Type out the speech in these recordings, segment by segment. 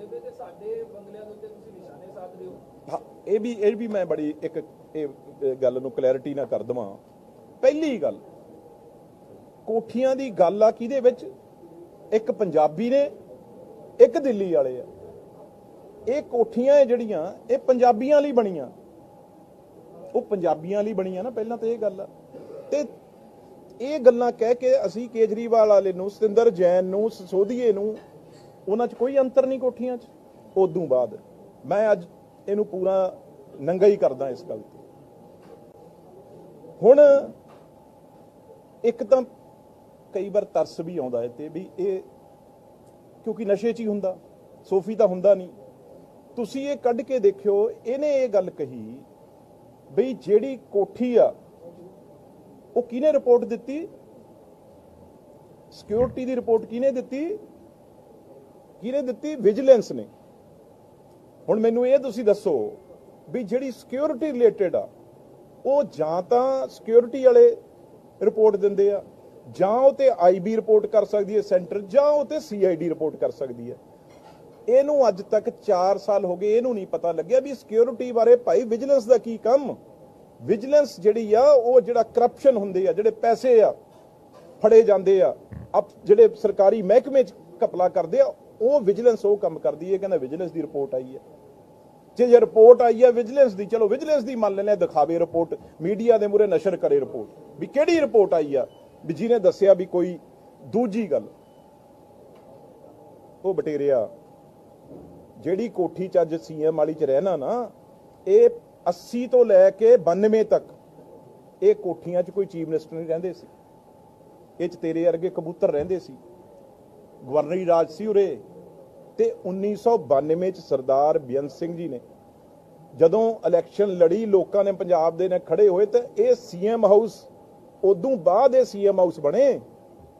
ਕਰਦੇ ਤੇ ਸਾਡੇ ਬੰਗਲਿਆਂ ਦੇ ਉੱਤੇ ਤੁਸੀਂ ਨਿਸ਼ਾਨੇ ਸਾਧ ਰਹੇ ਹੋ। ਹਾਂ, ਇਹ ਵੀ ਇਹ ਵੀ ਮੈਂ ਬੜੀ ਇੱਕ ਇਹ ਗੱਲ ਨੂੰ ਕਲੈਰਿਟੀ ਨਾਲ ਕਰ ਦਵਾਂ। ਪਹਿਲੀ ਗੱਲ ਕੋਠੀਆਂ ਦੀ ਗੱਲ ਆ ਕਿਹਦੇ ਵਿੱਚ? ਇੱਕ ਪੰਜਾਬੀ ਨੇ ਇੱਕ ਦਿੱਲੀ ਵਾਲੇ ਆ। ਇਹ ਕੋਠੀਆਂ ਜਿਹੜੀਆਂ ਇਹ ਪੰਜਾਬੀਆਂ ਲਈ ਬਣੀਆਂ। ਉਹ ਪੰਜਾਬੀਆਂ ਲਈ ਬਣੀਆਂ ਨਾ ਪਹਿਲਾਂ ਤਾਂ ਇਹ ਗੱਲ ਆ। ਤੇ ਇਹ ਗੱਲਾਂ ਕਹਿ ਕੇ ਅਸੀਂ ਕੇਜਰੀਵਾਲ ਵਾਲੇ ਨੂੰ ਸਤਿੰਦਰ ਜੈਨ ਨੂੰ ਸਸੋਦੀਏ ਨੂੰ ਉਹਨਾਂ 'ਚ ਕੋਈ ਅੰਤਰ ਨਹੀਂ ਕੋਠੀਆਂ 'ਚ। ਉਦੋਂ ਬਾਅਦ ਮੈਂ ਅੱਜ ਇਹਨੂੰ ਪੂਰਾ ਨੰਗਾ ਹੀ ਕਰਦਾ ਇਸ ਗੱਲ ਤੇ। ਹੁਣ ਇੱਕ ਤਾਂ ਕਈ ਵਾਰ ਤਰਸ ਵੀ ਆਉਂਦਾ ਹੈ ਤੇ ਵੀ ਇਹ ਕਿਉਂਕਿ ਨਸ਼ੇ 'ਚ ਹੀ ਹੁੰਦਾ, ਸੋਫੀ ਤਾਂ ਹੁੰਦਾ ਨਹੀਂ। ਤੁਸੀਂ ਇਹ ਕੱਢ ਕੇ ਦੇਖਿਓ, ਇਹਨੇ ਇਹ ਗੱਲ ਕਹੀ ਬਈ ਜਿਹੜੀ ਕੋਠੀ ਆ, ਉਹ ਕਿਹਨੇ ਰਿਪੋਰਟ ਦਿੱਤੀ? ਸਿਕਿਉਰਿਟੀ ਦੀ ਰਿਪੋਰਟ ਕਿਹਨੇ ਦਿੱਤੀ? ਕਿਹਨੇ ਦਿੱਤੀ ਵਿਜੀਲੈਂਸ ਨੇ। ਹੁਣ ਮੈਨੂੰ ਇਹ ਤੁਸੀਂ ਦੱਸੋ ਵੀ ਜਿਹੜੀ ਸਿਕਿਉਰਿਟੀ ਰਿਲੇਟਡ ਆ, ਉਹ ਜਾਂ ਤਾਂ ਸਿਕਿਉਰਿਟੀ ਵਾਲੇ ਰਿਪੋਰਟ ਦਿੰਦੇ ਆ, ਜਾਂ ਉਹ ਤੇ ਆਈਬੀ ਰਿਪੋਰਟ ਕਰ ਸਕਦੀ ਹੈ ਸੈਂਟਰ ਜਾਂ ਉਹ ਤੇ ਸੀਆਈਡੀ ਰਿਪੋਰਟ ਕਰ ਸਕਦੀ ਹੈ। ਇਹਨੂੰ ਅੱਜ ਤੱਕ 4 ਸਾਲ ਹੋ ਗਏ, ਇਹਨੂੰ ਨਹੀਂ ਪਤਾ ਲੱਗਿਆ ਵੀ ਸਿਕਿਉਰਿਟੀ ਬਾਰੇ ਭਾਈ ਵਿਜੀਲੈਂਸ ਦਾ ਕੀ ਕੰਮ। ਵਿਜੀਲੈਂਸ ਜਿਹੜੀ ਆ, ਉਹ ਜਿਹੜਾ ਕਰਪਸ਼ਨ ਹੁੰਦੇ ਆ, ਜਿਹੜੇ ਪੈਸੇ ਆ, ਫੜੇ ਜਾਂਦੇ ਆ ਜਿਹੜੇ ਸਰਕਾਰੀ ਮਹਿਕਮੇ ਚ ਘਪਲਾ ਕਰਦੇ ਆ ਉਹ ਵਿਜੀਲੈਂਸ ਉਹ ਕੰਮ ਕਰਦੀ ਹੈ, ਕਹਿੰਦਾ ਵਿਜੀਲੈਂਸ ਦੀ ਰਿਪੋਰਟ ਆਈ ਹੈ। ਜੇ ਜੇ ਰਿਪੋਰਟ ਆਈ ਹੈ ਵਿਜੀਲੈਂਸ ਦੀ, ਚਲੋ ਵਿਜੀਲੈਂਸ ਦੀ ਮੰਨ ਲੈਣੇ ਦਿਖਾਵੇ ਰਿਪੋਰਟ, ਮੀਡੀਆ ਦੇ ਮੂਰੇ ਨਸ਼ਰ ਕਰੇ ਰਿਪੋਰਟ। ਵੀ ਕਿਹੜੀ ਰਿਪੋਰਟ ਆਈ ਆ? ਵੀ ਜਿਹਨੇ ਦੱਸਿਆ ਵੀ ਕੋਈ ਦੂਜੀ ਗੱਲ। ਉਹ ਬਟੇਰਿਆ ਜਿਹੜੀ ਕੋਠੀ ਚ ਅੱਜ ਸੀਐਮ ਵਾਲੀ ਚ ਰਹਿਣਾ ਨਾ, ਇਹ 80 ਤੋਂ ਲੈ ਕੇ 92 ਤੱਕ ਇਹ ਕੋਠੀਆਂ 'ਚ ਕੋਈ ਚੀਫ ਮਿਨਿਸਟਰ ਨਹੀਂ ਰਹਿੰਦੇ ਸੀ। ਇਹ 'ਚ ਤੇਰੇ ਵਰਗੇ ਕਬੂਤਰ ਰਹਿੰਦੇ ਸੀ। ਗਵਰਨਰੀ ਰਾਜ ਸੀ ਉਰੇ। ਤੇ 1992 ਚ ਸਰਦਾਰ ਬੇਅੰਤ ਸਿੰਘ ਜੀ ਨੇ ਜਦੋਂ ਇਲੈਕਸ਼ਨ ਲੜੀ, ਲੋਕਾਂ ਨੇ ਪੰਜਾਬ ਦੇ ਨੇ ਖੜੇ ਹੋਏ ਤੇ ਇਹ ਸੀਐਮ ਹਾਊਸ ਉਦੋਂ ਬਾਅਦ ਇਹ ਸੀਐਮ ਹਾਊਸ ਬਣੇ।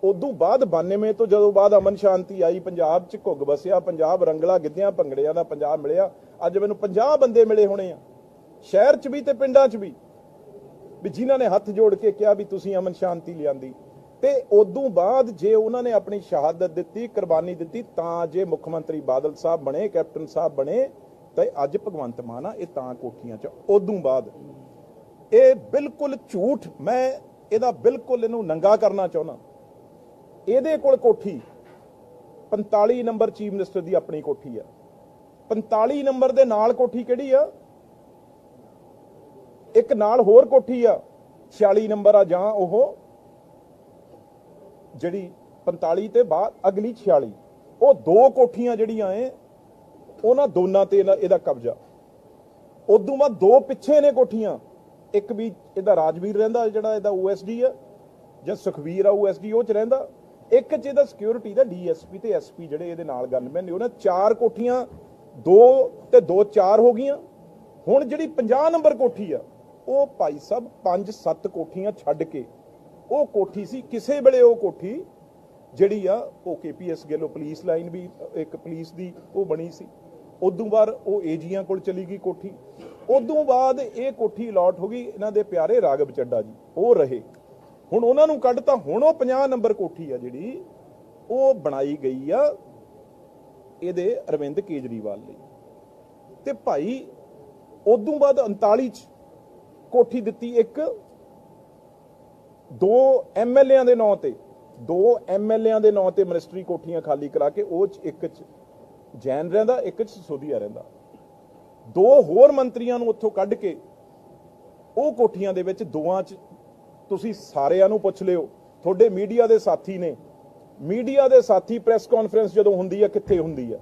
ਉਦੋਂ ਬਾਅਦ 92 ਤੋਂ ਜਦੋਂ ਬਾਅਦ ਅਮਨ ਸ਼ਾਂਤੀ ਆਈ, ਪੰਜਾਬ ਚ ਘੁੱਗ ਵਸਿਆ ਪੰਜਾਬ ਰੰਗਲਾ ਗਿੱਧਿਆਂ, ਭੰਗੜਿਆਂ ਦਾ ਪੰਜਾਬ ਮਿਲਿਆ। ਅੱਜ ਮੈਨੂੰ 50 ਬੰਦੇ ਮਿਲੇ ਹੋਣੇ ਆ, ਸ਼ਹਿਰ ਚ ਵੀ ਤੇ ਪਿੰਡਾਂ ਚ ਵੀ। ਵੀ ਜਿਨ੍ਹਾਂ ਨੇ ਹੱਥ ਜੋੜ ਕੇ ਕਿਹਾ ਵੀ ਤੁਸੀਂ ਅਮਨ ਸ਼ਾਂਤੀ ਲਿਆਂਦੀ। ਤੇ ਉਦੋਂ ਬਾਅਦ ਜੇ ਉਹਨਾਂ ਨੇ ਆਪਣੀ ਸ਼ਹਾਦਤ ਦਿੱਤੀ, ਕੁਰਬਾਨੀ ਦਿੱਤੀ, ਤਾਂ ਜੇ ਮੁੱਖ ਮੰਤਰੀ ਬਾਦਲ ਸਾਹਿਬ ਬਣੇ, ਕੈਪਟਨ ਸਾਹਿਬ ਬਣੇ, ਤੇ ਅੱਜ ਭਗਵੰਤ ਮਾਨ ਆ, ਇਹ ਤਾਂ ਕੋਠੀਆਂ 'ਚ ਉਦੋਂ ਬਾਅਦ ਇਹ ਬਿਲਕੁਲ ਝੂਠ, ਮੈਂ ਇਹਦਾ ਬਿਲਕੁਲ ਇਹਨੂੰ ਨੰਗਾ ਕਰਨਾ ਚਾਹੁੰਦਾ। ਇਹਦੇ ਕੋਲ ਕੋਠੀ 45 ਨੰਬਰ ਚੀਫ ਮਿਨਿਸਟਰ ਦੀ ਆਪਣੀ ਕੋਠੀ ਆ। 45 ਨੰਬਰ ਦੇ ਨਾਲ ਕੋਠੀ ਕਿਹੜੀ ਆ? ਇੱਕ ਨਾਲ ਹੋਰ ਕੋਠੀ ਆ। 46 ਨੰਬਰ ਆ ਜਾਂ ਉਹ ਜਿਹੜੀ 45 ਤੇ ਬਾਅਦ ਅਗਲੀ 46 ਉਹ ਦੋ ਕੋਠੀਆਂ ਜਿਹੜੀਆਂ ਐ, ਉਹਨਾਂ ਦੋਨਾਂ ਤੇ ਇਹਦਾ- ਇਹਦਾ ਕਬਜ਼ਾ। ਉਦੋਂ ਬਾਅਦ ਦੋ ਪਿੱਛੇ ਨੇ ਕੋਠੀਆਂ। ਇੱਕ ਵੀ ਇਹਦਾ ਰਾਜਵੀਰ ਰਹਿੰਦਾ, ਜਿਹੜਾ ਇਹਦਾ ਓਐਸਡੀ ਆ, ਜਾਂ ਸੁਖਵੀਰ ਆ ਓਐਸਡੀ ਉਹ ਚ ਰਹਿੰਦਾ। ਇੱਕ ਚ ਇਹਦਾ ਸਿਕਿਉਰਿਟੀ ਦਾ ਡੀਐਸਪੀ ਤੇ ਐਸਪੀ ਜਿਹੜੇ ਇਹਦੇ ਨਾਲ ਗਨਮੈਨ ਨੇ, ਉਹਨਾਂ ਚਾਰ ਕੋਠੀਆਂ, ਦੋ ਤੇ ਦੋ ਚਾਰ ਹੋ ਗਈਆਂ। ਹੁਣ ਜਿਹੜੀ 50 ਨੰਬਰ ਕੋਠੀ ਆ, ਉਹ ਭਾਈ ਸਾਹਿਬ 5-7 ਕੋਠੀਆਂ ਛੱਡ ਕੇ ਉਹ ਕੋਠੀ ਸੀ, ਕਿਸੇ ਵੇਲੇ ਉਹ ਕੋਠੀ ਜਿਹੜੀ ਆ, ਉਹ ਕੇਪੀਐਸ ਗੇਲੋ ਪੁਲਿਸ ਲਾਈਨ ਵੀ, ਇੱਕ ਪੁਲਿਸ ਦੀ ਉਹ ਬਣੀ ਸੀ। ਉਦੋਂ ਬਾਅਦ ਉਹ ਏਜੀਆਂ ਕੋਲ ਚਲੀ ਗਈ ਕੋਠੀ। ਉਦੋਂ ਬਾਅਦ ਇਹ ਕੋਠੀ ਅਲਾਟ ਹੋ ਗਈ ਇਹਨਾਂ ਦੇ ਪਿਆਰੇ ਰਾਗਵ ਚੱਡਾ ਜੀ, ਉਹ ਰਹੇ। ਹੁਣ ਉਹਨਾਂ ਨੂੰ ਕੱਢ ਤਾਂ ਹੁਣ ਉਹ 50 ਨੰਬਰ ਕੋਠੀ ਆ ਜਿਹੜੀ, ਉਹ ਬਣਾਈ ਗਈ ਆ ਇਹਦੇ ਅਰਵਿੰਦ ਕੇਜਰੀਵਾਲ ਲਈ। ਤੇ ਭਾਈ, ਉਦੋਂ ਬਾਅਦ 39 ਚ ਕੋਠੀ ਦਿੱਤੀ ਇੱਕ ਦੋ ਐਮਐਲਏਆਂ ਦੇ ਨਾਂ ਤੇ, ਦੋ ਐਮਐਲਏਆਂ ਦੇ ਨਾਂ ਤੇ ਮਿਨਿਸਟਰੀ ਕੋਠੀਆਂ ਖਾਲੀ ਕਰਾ ਕੇ ਉਹ ਚ ਇੱਕ ਚ ਜੈਨ ਰਹਿੰਦਾ, ਇੱਕ ਚ ਸੋਧੀਆ ਰਹਿੰਦਾ। ਦੋ ਹੋਰ ਮੰਤਰੀਆਂ ਨੂੰ ਉੱਥੋਂ ਕੱਢ ਕੇ ਉਹ ਕੋਠੀਆਂ ਦੇ ਵਿੱਚ ਦੋਆਂ ਚ ਤੁਸੀਂ ਸਾਰਿਆਂ ਨੂੰ ਪੁੱਛ ਲਿਓ। ਤੁਹਾਡੇ ਮੀਡੀਆ ਦੇ ਸਾਥੀ ਨੇ। ਮੀਡੀਆ ਦੇ ਸਾਥੀ ਪ੍ਰੈਸ ਕਾਨਫਰੰਸ ਜਦੋਂ ਹੁੰਦੀ ਹੈ ਕਿੱਥੇ ਹੁੰਦੀ ਹੈ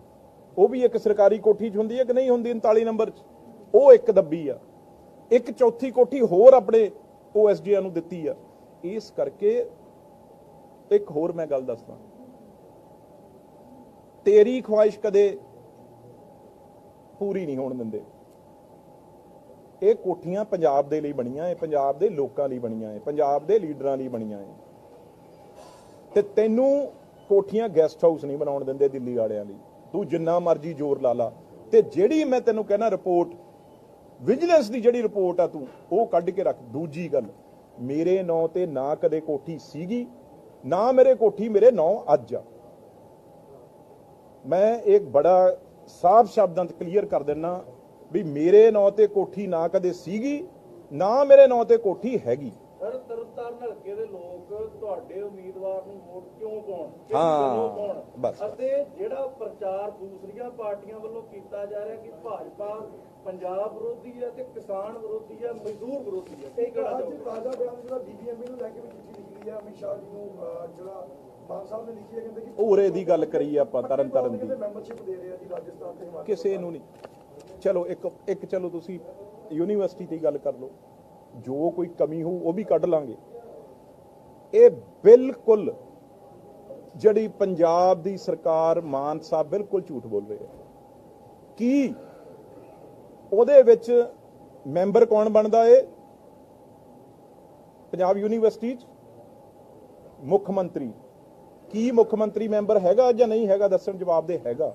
ਉਹ ਵੀ ਇੱਕ ਸਰਕਾਰੀ ਕੋਠੀ 'ਚ ਹੁੰਦੀ ਹੈ ਕਿ ਨਹੀਂ ਹੁੰਦੀ 39 ਨੰਬਰ 'ਚ? ਉਹ ਇੱਕ ਦੱਬੀ ਆ। ਇੱਕ ਚੌਥੀ ਕੋਠੀ ਹੋਰ ਆਪਣੇ ਓਐਸਡੀਆਂ ਨੂੰ ਦਿੱਤੀ ਆ। ਇਸ ਕਰਕੇ ਇੱਕ ਹੋਰ ਮੈਂ ਗੱਲ ਦੱਸਦਾ। ਤੇਰੀ ਖੁਆਇਸ਼ ਕਦੇ ਪੂਰੀ ਨਹੀਂ ਹੋਣ ਦਿੰਦੇ। ਇਹ ਕੋਠੀਆਂ ਪੰਜਾਬ ਦੇ ਲਈ ਬਣੀਆਂ ਇਹ ਪੰਜਾਬ ਦੇ ਲੋਕਾਂ ਲਈ ਬਣੀਆਂ ਇਹ ਪੰਜਾਬ ਦੇ ਲੀਡਰਾਂ ਲਈ ਬਣੀਆਂ ਇਹ ਤੇ ਤੈਨੂੰ ਕੋਠੀਆਂ ਗੈਸਟ ਹਾਊਸ ਨਹੀਂ ਬਣਾਉਣ ਦਿੰਦੇ ਦਿੱਲੀ ਵਾਲਿਆਂ ਲਈ। ਤੂੰ ਜਿੰਨਾ ਮਰਜ਼ੀ ਜ਼ੋਰ ਲਾ ਲਾ। ਤੇ ਜਿਹੜੀ ਮੈਂ ਤੈਨੂੰ ਕਹਿਣਾ ਰਿਪੋਰਟ ਵਿਜੀਲੈਂਸ ਦੀ ਜਿਹੜੀ ਰਿਪੋਰਟ ਆ ਤੂੰ, ਉਹ ਕੱਢ ਕੇ ਰੱਖ। ਦੂਜੀ ਗੱਲ ਮੇਰੇ ਨਾਂ ਤੇ ਨਾ ਕਦੇ ਕੋਠੀ ਸੀਗੀ ਨਾ ਮੇਰੇ ਕੋਠੀ ਮੇਰੇ ਨਾਂ ਅੱਜ ਆ ਮੈਂ ਇੱਕ ਬੜਾ ਸਾਫ਼ ਸ਼ਬਦਾਂ 'ਚ ਕਲੀਅਰ ਕਰ ਦਿੰਨਾ ਵੀ ਮੇਰੇ ਨਾਂ ਤੇ ਕੋਠੀ ਨਾ ਕਦੇ ਸੀਗੀ ਨਾ ਮੇਰੇ ਨਾਂ ਤੇ ਕੋਠੀ ਹੈਗੀ ਸਰ ਤਰਨਤਾਰਨ ਹਲਕੇ ਦੇ ਲੋਕ ਤੁਹਾਡੇ ਉਮੀਦਵਾਰ ਨੂੰ ਵੋਟ ਕਿਉਂ ਪਾਉਣ ਪਾਉਣ? ਬਸ। ਅਤੇ ਜਿਹੜਾ ਪ੍ਰਚਾਰ ਦੂਸਰੀਆਂ ਪਾਰਟੀਆਂ ਵੱਲੋਂ ਕੀਤਾ ਜਾ ਰਿਹਾ ਕਿ ਭਾਜਪਾ ਪੰਜਾਬ ਵਿਰੋਧੀ ਹੈ ਤੇ ਕਿਸਾਨ ਵਿਰੋਧੀ ਹੈ ਮਜ਼ਦੂਰ ਵਿਰੋਧੀ ਹੈ ਕੀ ਕਹਿਣਾ ਅੱਜ ਤਾਜ਼ਾ ਬਿਆਨ ਜਿਹੜਾ ਬੀਬੀਐਮਬੀ ਨੂੰ ਲੈ ਕੇ ਵੀ ਚਿੱਠੀ ਨਿਕਲੀ ਹੈ ਅਮਿਤ ਸ਼ਾਹ ਜੀ ਨੂੰ ਜਿਹੜਾ ਮਾਨ ਸਾਹਿਬ ਨੇ ਲਿਖੀ ਹੈ ਕਹਿੰਦੇ ਕਿ ਉਰੇ ਦੀ ਗੱਲ ਕਰੀ ਆਪਾਂ ਤਰਨ ਤਾਰਨ ਦੀ। ਮੈਂਬਰਸ਼ਿਪ ਦੇ ਰਹੇ ਆ ਜੀ ਰਾਜਸਥਾਨ ਤੇ ਹਿਮਾਚਲ ਕਿਸੇ ਨੂੰ ਨਹੀਂ। ਚਲੋ ਇੱਕ ਇੱਕ ਚਲੋ ਤੁਸੀਂ ਯੂਨੀਵਰਸਿਟੀ ਦੀ ਗੱਲ ਕਰ ਲਓ। ਜੋ ਕੋਈ ਕਮੀ ਹੋਊ ਉਹ ਵੀ ਕੱਢ ਲਾਂਗੇ। ਇਹ ਬਿਲਕੁਲ ਜਿਹੜੀ ਪੰਜਾਬ ਦੀ ਸਰਕਾਰ ਮਾਨ ਸਾਹਿਬ ਬਿਲਕੁਲ ਝੂਠ ਬੋਲ ਰਹੇ ਹੈ ਕੀ ਉਹਦੇ ਵਿੱਚ ਮੈਂਬਰ ਕੌਣ ਬਣਦਾ ਏ? ਪੰਜਾਬ ਯੂਨੀਵਰਸਿਟੀ ਚ ਮੁੱਖ ਮੰਤਰੀ। ਕੀ ਮੁੱਖ ਮੰਤਰੀ ਮੈਂਬਰ ਹੈਗਾ ਜਾਂ ਨਹੀਂ ਹੈਗਾ? ਦੱਸਣ ਜਵਾਬ ਦੇ ਹੈਗਾ।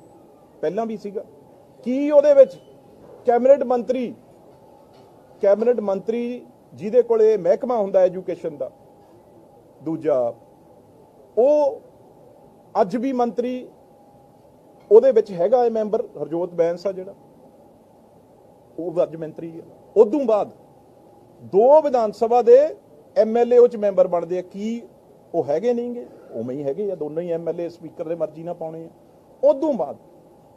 ਪਹਿਲਾਂ ਵੀ ਸੀਗਾ। ਕੀ ਉਹਦੇ ਵਿੱਚ ਕੈਬਨਿਟ ਮੰਤਰੀ ਕੈਬਨਿਟ ਮੰਤਰੀ ਜਿਹਦੇ ਕੋਲ ਇਹ ਮਹਿਕਮਾ ਹੁੰਦਾ ਐਜੂਕੇਸ਼ਨ ਦਾ? ਦੂਜਾ, ਉਹ ਅੱਜ ਵੀ ਮੰਤਰੀ ਉਹਦੇ ਵਿੱਚ ਹੈਗਾ ਇਹ ਮੈਂਬਰ? ਹਰਜੋਤ ਬੈਂਸ ਆ ਜਿਹੜਾ। ਉਹ ਅੱਜ ਮੰਤਰੀ ਆ। ਉਦੋਂ ਬਾਅਦ ਦੋ ਵਿਧਾਨ ਸਭਾ ਦੇ ਐਮਐਲਏ ਉਹ ਚ ਮੈਂਬਰ ਬਣਦੇ ਆ। ਕੀ ਉਹ ਹੈਗੇ ਨਹੀਂਗੇ? ਉਵੇਂ ਹੀ ਹੈਗੇ ਆ। ਦੋਨੋਂ ਹੀ ਐਮਐਲਏ ਸਪੀਕਰ ਦੇ ਮਰਜ਼ੀ ਨਾਲ ਪਾਉਣੇ ਆ। ਉਦੋਂ ਬਾਅਦ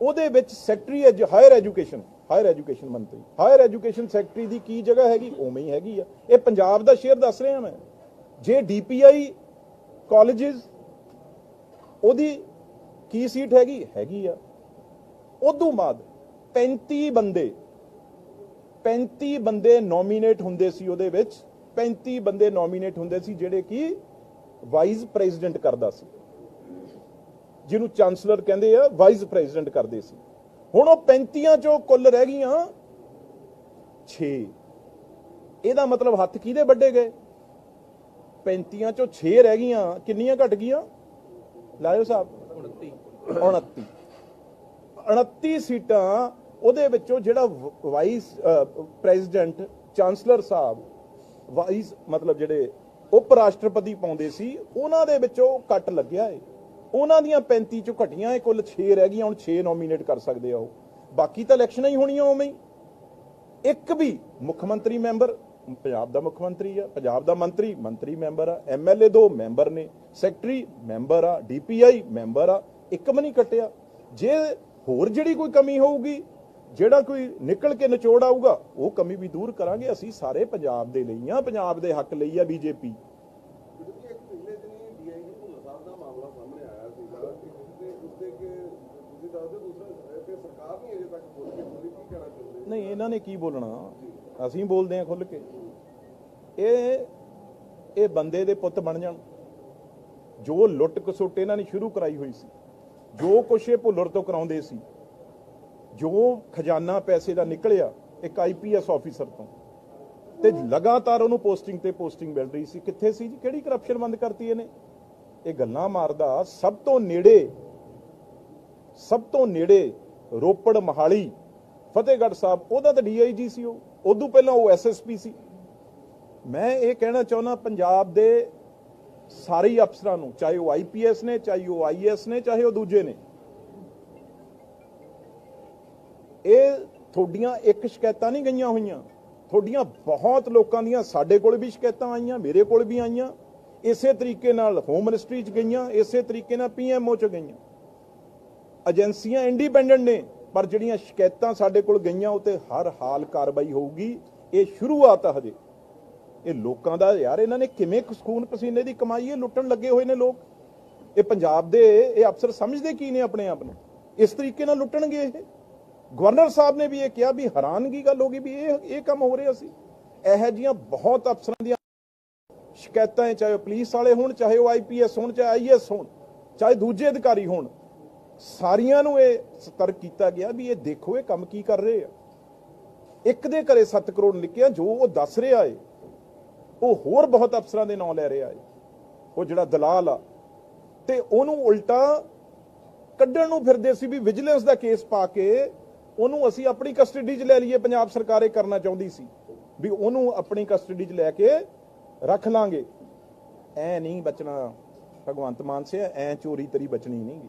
ਉਹਦੇ ਵਿੱਚ secretary higher education higher education ਮੰਤਰੀ, ਹਾਇਰ ਐਜੂਕੇਸ਼ਨ ਸੈਕਟਰੀ ਦੀ ਕੀ ਜਗ੍ਹਾ ਹੈਗੀ? ਉਵੇਂ ਹੀ ਹੈਗੀ ਆ। ਇਹ ਪੰਜਾਬ ਦਾ ਸ਼ੇਅਰ ਦੱਸ ਰਿਹਾ ਮੈਂ। ਜੇ ਡੀਪੀਆਈ ਕਾਲਜਸ ਉਹਦੀ ਕੀ ਸੀਟ ਹੈਗੀ? ਹੈਗੀ ਆ। ਉਦੋਂ ਬਾਅਦ 35 ਬੰਦੇ 35 ਬੰਦੇ ਨੋਮੀਨੇਟ ਹੁੰਦੇ ਸੀ ਉਹਦੇ ਵਿੱਚ 35 ਬੰਦੇ ਨੋਮੀਨੇਟ ਹੁੰਦੇ ਸੀ ਜਿਹੜੇ ਕਿ ਵਾਈਸ ਪ੍ਰੈਜ਼ੀਡੈਂਟ ਕਰਦਾ ਸੀ। ਜਿਹਨੂੰ ਚਾਂਸਲਰ ਕਹਿੰਦੇ ਆ ਵਾਈਸ ਪ੍ਰੈਜ਼ੀਡੈਂਟ ਕਰਦੇ ਸੀ। ਹੁਣ ਉਹ 35 ਚੋਂ ਕੁੱਲ ਰਹਿ ਗਈਆਂ 6 ਇਹਦਾ ਮਤਲਬ ਹੱਥ ਕਿਹਦੇ ਵੱਡੇ ਗਏ? 35 ਚੋਂ 6 ਰਹਿ ਗਈਆਂ, ਕਿੰਨੀਆਂ ਘਟ ਗਈਆਂ? ਲਾਇਓ ਸਾਹਿਬ 29 29 29 ਸੀਟਾਂ ਉਹਦੇ ਵਿੱਚੋਂ ਜਿਹੜਾ ਵਾਈਸ ਪ੍ਰੈਜ਼ੀਡੈਂਟ ਚਾਂਸਲਰ ਸਾਹਿਬ ਵਾਈਸ ਮਤਲਬ ਜਿਹੜੇ ਉਪ ਰਾਸ਼ਟਰਪਤੀ ਪਾਉਂਦੇ ਸੀ, ਉਹਨਾਂ ਦੇ ਵਿੱਚੋਂ ਕੱਟ ਲੱਗਿਆ ਏ। ਉਹਨਾਂ ਦੀਆਂ 35 ਚੋਂ ਘਟੀਆਂ ਇਹ ਕੁੱਲ 6 ਰਹਿ ਗਈਆਂ, ਹੁਣ 6 ਨੋਮੀਨੇਟ ਕਰ ਸਕਦੇ ਆ ਉਹ। ਬਾਕੀ ਤਾਂ ਇਲੈਕਸ਼ਨਾਂ ਹੀ ਹੋਣੀਆਂ ਉਵੇਂ ਹੀ। ਇੱਕ ਵੀ ਮੁੱਖ ਮੰਤਰੀ ਮੈਂਬਰ ਪੰਜਾਬ ਦਾ ਮੁੱਖ ਮੰਤਰੀ ਆ, ਪੰਜਾਬ ਦਾ ਮੰਤਰੀ ਮੰਤਰੀ ਮੈਂਬਰ ਆ ਐਮਐਲਏ ਦੋ ਮੈਂਬਰ ਨੇ ਸੈਕਟਰੀ ਮੈਂਬਰ ਆ ਡੀਪੀਆਈ ਮੈਂਬਰ ਆ, ਇੱਕ ਵੀ ਨਹੀਂ ਕੱਟਿਆ। ਜੇ ਹੋਰ ਜਿਹੜੀ ਕੋਈ ਕਮੀ ਹੋਊਗੀ ਜਿਹੜਾ ਕੋਈ ਨਿਕਲ ਕੇ ਨਿਚੋੜ ਆਊਗਾ, ਉਹ ਕਮੀ ਵੀ ਦੂਰ ਕਰਾਂਗੇ। ਅਸੀਂ ਸਾਰੇ ਪੰਜਾਬ ਦੇ ਲਈ ਆ ਪੰਜਾਬ ਦੇ ਹੱਕ ਲਈ ਆ ਬੀਜੇਪੀ। ਨਹੀਂ, ਇਹਨਾਂ ਨੇ ਕੀ ਬੋਲਣਾ? ਅਸੀਂ ਬੋਲਦੇ ਹਾਂ ਖੁੱਲ ਕੇ। ਇਹ ਇਹ ਬੰਦੇ ਦੇ ਪੁੱਤ ਬਣ ਜਾਣ। ਜੋ ਲੁੱਟ ਕਸੁੱਟ ਇਹਨਾਂ ਨੇ ਸ਼ੁਰੂ ਕਰਾਈ ਹੋਈ ਸੀ, ਜੋ ਕੁਛ ਇਹ ਭੁੱਲਰ ਤੋਂ ਕਰਾਉਂਦੇ ਸੀ ਜੋ ਖਜ਼ਾਨਾ ਪੈਸੇ ਦਾ ਨਿਕਲਿਆ, ਇੱਕ ਆਈਪੀਐਸ ਆਫੀਸਰ ਤੋਂ। ਤੇ ਲਗਾਤਾਰ ਉਹਨੂੰ ਪੋਸਟਿੰਗ ਤੇ ਪੋਸਟਿੰਗ ਮਿਲ ਰਹੀ ਸੀ। ਕਿੱਥੇ ਸੀ ਜੀ? ਕਿਹੜੀ ਕਰਪਸ਼ਨ ਬੰਦ ਕਰਤੀ ਇਹਨੇ? ਇਹ ਗੱਲਾਂ ਮਾਰਦਾ ਸਭ ਤੋਂ ਨੇੜੇ, ਸਭ ਤੋਂ ਨੇੜੇ ਰੋਪੜ ਮਹਾਲੀ, ਫਤਿਹਗੜ੍ਹ ਸਾਹਿਬ, ਉਹਦਾ ਤਾਂ ਡੀਆਈਜੀ ਸੀ ਉਹ। ਉਦੋਂ ਪਹਿਲਾਂ ਉਹ ਐਸਐਸਪੀ ਸੀ। ਮੈਂ ਇਹ ਕਹਿਣਾ ਚਾਹੁੰਦਾ, ਪੰਜਾਬ ਦੇ ਸਾਰੇ ਅਫਸਰਾਂ ਨੂੰ, ਚਾਹੇ ਉਹ ਆਈਪੀਐਸ ਨੇ, ਚਾਹੇ ਉਹ ਆਈਐਸ ਨੇ, ਚਾਹੇ ਉਹ ਦੂਜੇ ਨੇ ਇਹ ਤੁਹਾਡੀਆਂ ਇੱਕ ਸ਼ਿਕਾਇਤਾਂ ਨਹੀਂ ਗਈਆਂ ਹੋਈਆਂ। ਤੁਹਾਡੀਆਂ ਬਹੁਤ ਲੋਕਾਂ ਦੀਆਂ ਸਾਡੇ ਕੋਲ ਵੀ ਸ਼ਿਕਾਇਤਾਂ ਆਈਆਂ, ਮੇਰੇ ਕੋਲ ਵੀ ਆਈਆਂ। ਇਸੇ ਤਰੀਕੇ ਨਾਲ ਹੋਮ ਮਿਨਿਸਟਰੀ 'ਚ ਗਈਆਂ, ਇਸੇ ਤਰੀਕੇ ਨਾਲ ਪੀਐਮਓ 'ਚ ਗਈਆਂ। ਏਜੰਸੀਆਂ ਇੰਡੀਪੈਂਡੈਂਟ ਨੇ, ਪਰ ਜਿਹੜੀਆਂ ਸ਼ਿਕਾਇਤਾਂ ਸਾਡੇ ਕੋਲ ਗਈਆਂ, ਉਹ ਤੇ ਹਰ ਹਾਲ ਕਾਰਵਾਈ ਹੋਊਗੀ। ਇਹ ਸ਼ੁਰੂਆਤ ਆ ਹਜੇ। ਇਹ ਲੋਕਾਂ ਦਾ ਯਾਰ, ਇਹਨਾਂ ਨੇ ਕਿਵੇਂ ਖੂਨ ਪਸੀਨੇ ਦੀ ਕਮਾਈ, ਇਹ ਲੁੱਟਣ ਲੱਗੇ ਹੋਏ ਨੇ ਲੋਕ। ਇਹ ਪੰਜਾਬ ਦੇ, ਇਹ ਅਫਸਰ ਸਮਝਦੇ ਕੀ ਨੇ ਆਪਣੇ ਆਪ ਨੂੰ? ਇਸ ਤਰੀਕੇ ਨਾਲ ਲੁੱਟਣਗੇ ਇਹ? ਗਵਰਨਰ ਸਾਹਿਬ ਨੇ ਵੀ ਇਹ ਕਿਹਾ ਵੀ ਹੈਰਾਨਗੀ ਗੱਲ ਹੋ ਗਈ ਵੀ ਇਹ ਇਹ ਕੰਮ ਹੋ ਰਿਹਾ ਸੀ। ਇਹੋ ਜੀਆਂ ਬਹੁਤ ਅਫਸਰਾਂ ਦੀਆਂ ਸ਼ਿਕਾਇਤਾਂ ਚਾਹੇ ਉਹ ਪੁਲਿਸ ਵਾਲੇ ਹੋਣ, ਚਾਹੇ ਉਹ ਆਈਪੀਐਸ ਹੋਣ, ਚਾਹੇ ਆਈਐਸ ਹੋਣ, ਚਾਹੇ ਦੂਜੇ ਅਧਿਕਾਰੀ ਹੋਣ, ਸਾਰੀਆਂ ਨੂੰ ਇਹ ਸਤਰਕ ਕੀਤਾ ਗਿਆ ਵੀ ਇਹ ਦੇਖੋ ਇਹ ਕੰਮ ਕੀ ਕਰ ਰਹੇ ਆ। ਇੱਕ ਦੇ ਘਰੇ 7 ਕਰੋੜ ਲਿਖਿਆ ਜੋ ਉਹ ਦੱਸ ਰਿਹਾ ਏ, ਉਹ ਹੋਰ ਬਹੁਤ ਅਫਸਰਾਂ ਦੇ ਨਾਂ ਲੈ ਰਿਹਾ ਏ, ਉਹ ਜਿਹੜਾ ਦਲਾਲ ਆ। ਤੇ ਉਹਨੂੰ ਉਲਟਾ ਕੱਢਣ ਨੂੰ ਫਿਰਦੇ ਸੀ ਵੀ ਵਿਜੀਲੈਂਸ ਦਾ ਕੇਸ ਪਾ ਕੇ ਉਹਨੂੰ ਅਸੀਂ ਆਪਣੀ ਕਸਟਡੀ 'ਚ ਲੈ ਲਈਏ, ਪੰਜਾਬ ਸਰਕਾਰ ਇਹ ਕਰਨਾ ਚਾਹੁੰਦੀ ਸੀ ਵੀ ਉਹਨੂੰ ਆਪਣੀ ਕਸਟਡੀ 'ਚ ਲੈ ਕੇ ਰੱਖ ਲਾਂਗੇ। ਐ ਨਹੀਂ ਬਚਣਾ, ਭਗਵੰਤ ਮਾਨ ਸੇ, ਐ ਚੋਰੀ ਤਰੀ ਬਚਣੀ ਨਹੀਂ ਗੀ।